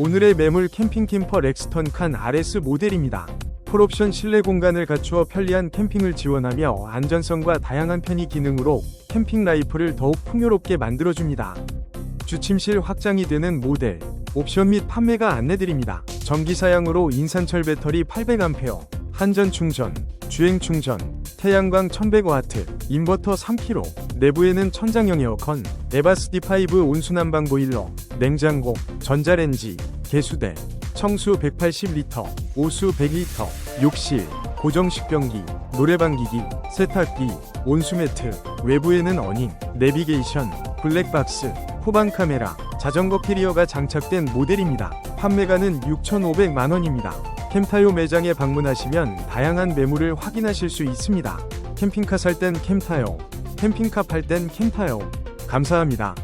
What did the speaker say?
오늘의 매물 캠핑 캠퍼 렉스턴 칸 RS 모델입니다. 풀옵션 실내 공간을 갖추어 편리한 캠핑을 지원하며 안전성과 다양한 편의 기능으로 캠핑 라이프를 더욱 풍요롭게 만들어줍니다. 주침실 확장이 되는 모델, 옵션 및 판매가 안내드립니다. 전기 사양으로 인산철 배터리 800A, 한전 충전, 주행 충전, 태양광 1100W, 인버터 3kg, 내부에는 천장형 에어컨, 에바스 D5 온수난방 보일러, 냉장고, 전자레인지, 개수대, 청수 180리터, 오수 100리터, 욕실, 고정식변기, 노래방기기, 세탁기, 온수매트, 외부에는 어닝, 내비게이션, 블랙박스, 후방 카메라, 자전거 캐리어가 장착된 모델입니다. 판매가는 6,500만원입니다. 캠타요 매장에 방문하시면 다양한 매물을 확인하실 수 있습니다. 캠핑카 살 땐 캠타요, 캠핑카 팔 땐 캠타요. 감사합니다.